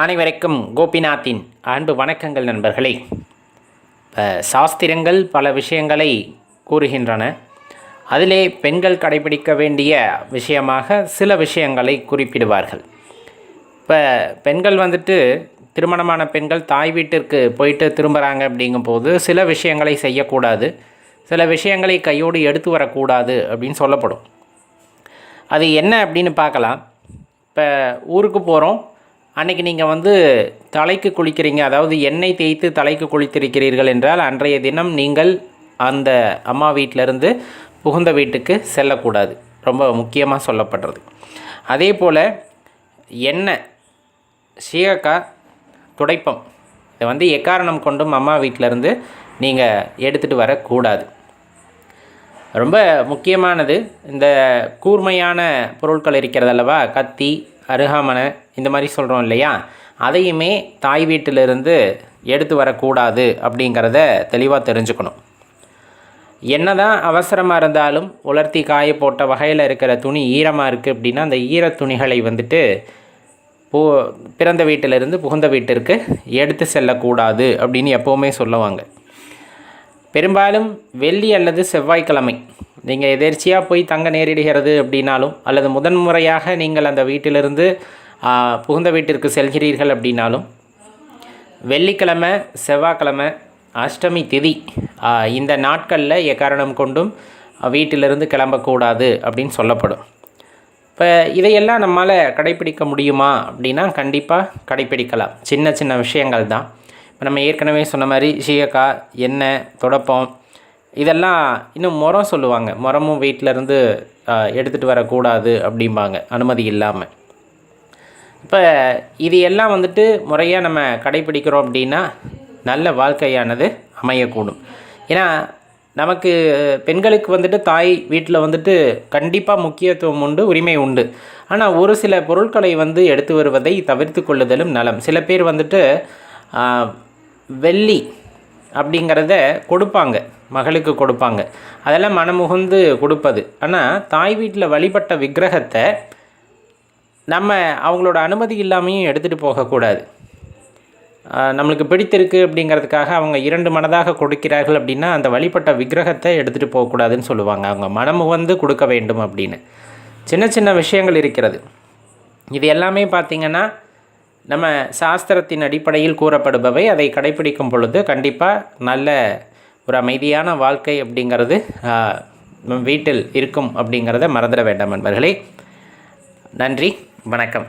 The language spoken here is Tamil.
அனைவருக்கும் கோபிநாத்தின் அன்பு வணக்கங்கள் நண்பர்களே. இப்போ சாஸ்திரங்கள் பல விஷயங்களை கூறுகின்றன. அதிலே பெண்கள் கடைபிடிக்க வேண்டிய விஷயமாக சில விஷயங்களை குறிப்பிடுவார்கள். இப்போ பெண்கள் வந்துட்டு திருமணமான பெண்கள் தாய் வீட்டிற்கு போயிட்டு திரும்புகிறாங்க அப்படிங்கும்போது சில விஷயங்களை செய்யக்கூடாது. சில விஷயங்களை கையோடு எடுத்து வரக்கூடாது அப்படின்னு சொல்லப்படும். அது என்ன அப்படின்னு பார்க்கலாம். இப்போ ஊருக்கு போகிறோம் அன்றைக்கி நீங்கள் வந்து தலைக்கு குளிக்கிறீங்க அதாவது எண்ணெய் தேய்த்து தலைக்கு குளித்திருக்கிறீர்கள் என்றால் அன்றைய தினம் நீங்கள் அந்த அம்மா வீட்டிலேருந்து புகுந்த வீட்டுக்கு செல்லக்கூடாது. ரொம்ப முக்கியமாக சொல்லப்படுறது. அதே போல் எண்ணெய் சீகக்காய் துடைப்பம் இதை வந்து எக்காரணம் கொண்டும் அம்மா வீட்டிலேருந்து நீங்கள் எடுத்துகிட்டு வரக்கூடாது. ரொம்ப முக்கியமானது இந்த கூர்மையான பொருட்கள் இருக்கிறது அல்லவா? கத்தி அருகாமனை இந்த மாதிரி சொல்கிறோம் இல்லையா? அதையுமே தாய் வீட்டிலிருந்து எடுத்து வரக்கூடாது அப்படிங்கிறத தெளிவாக தெரிஞ்சுக்கணும். என்னதான் அவசரமாக இருந்தாலும் உலர்த்தி காய போட்ட வகையில் இருக்கிற துணி ஈரமாக இருக்குது அப்படின்னா அந்த ஈர துணிகளை வந்துட்டு பூ பிறந்த வீட்டிலிருந்து புகுந்த வீட்டிற்கு எடுத்து செல்லக்கூடாது அப்படின்னு எப்போவுமே சொல்லுவாங்க. பெரும்பாலும் வெள்ளி அல்லது செவ்வாய்க்கிழமை. நீங்கள் எதேர்ச்சியாக போய் தங்க நேரிடுகிறது அப்படின்னாலும் அல்லது முதன்முறையாக நீங்கள் அந்த வீட்டிலிருந்து புகுந்த வீட்டிற்கு செல்கிறீர்கள் அப்படின்னாலும் வெள்ளிக்கிழமை செவ்வாய்க்கிழமை அஷ்டமி திதி இந்த நாட்களில் எக்காரணம் கொண்டும் வீட்டிலிருந்து கிளம்பக்கூடாது அப்படின்னு சொல்லப்படும். இப்போ இதையெல்லாம் நம்மால் கடைப்பிடிக்க முடியுமா அப்படின்னா கண்டிப்பாக கடைப்பிடிக்கலாம் சின்ன சின்ன விஷயங்கள் தான். நம்ம ஏற்கனவே சொன்ன மாதிரி சீயக்காய் எண்ணெய் துடப்பம் இதெல்லாம் இன்னும் முறம் சொல்லுவாங்க. முறமும் வீட்டிலருந்து எடுத்துகிட்டு வரக்கூடாது அப்படிம்பாங்க. அனுமதி இல்லாமல் இப்போ இது எல்லாம் வந்துட்டு முறையாக நம்ம கடைப்பிடிக்கிறோம் அப்படின்னா நல்ல வாழ்க்கையானது அமையக்கூடும். ஏன்னா நமக்கு பெண்களுக்கு வந்துட்டு தாய் வீட்டில் வந்துட்டு கண்டிப்பாக முக்கியத்துவம் உண்டு உரிமை உண்டு. ஆனால் ஒரு சில பொருட்களை வந்து எடுத்து வருவதை தவிர்த்து கொள்ளுதலும் நலம். சில பேர் வந்துட்டு வெள்ளி அப்படிங்கிறத கொடுப்பாங்க மகளுக்கு கொடுப்பாங்க. அதெல்லாம் மனமுகுந்து கொடுப்பது. ஆனால் தாய் வீட்டில் வழிபட்ட விக்கிரகத்தை நம்ம அவங்களோட அனுமதி இல்லாமையும் எடுத்துகிட்டு போகக்கூடாது. நம்மளுக்கு பிடித்திருக்கு அப்படிங்கிறதுக்காக அவங்க இரண்டு மனதாக கொடுக்கிறார்கள் அப்படின்னா அந்த வழிபட்ட விக்கிரகத்தை எடுத்துகிட்டு போகக்கூடாதுன்னு சொல்லுவாங்க. அவங்க மனம் வந்து கொடுக்க வேண்டும் அப்படின்னு. சின்ன சின்ன விஷயங்கள் இருக்கிறது. இது எல்லாமே பார்த்திங்கன்னா நம்ம சாஸ்திரத்தின் அடிப்படையில் கூறப்படுபவை அதை கடைப்பிடிக்கும் பொழுது கண்டிப்பாக நல்ல ஒரு அமைதியான வாழ்க்கை அப்படிங்கிறது வீட்டில் இருக்கும் அப்படிங்கிறத மறந்துட வேண்டாம் நண்பர்களே. நன்றி வணக்கம்.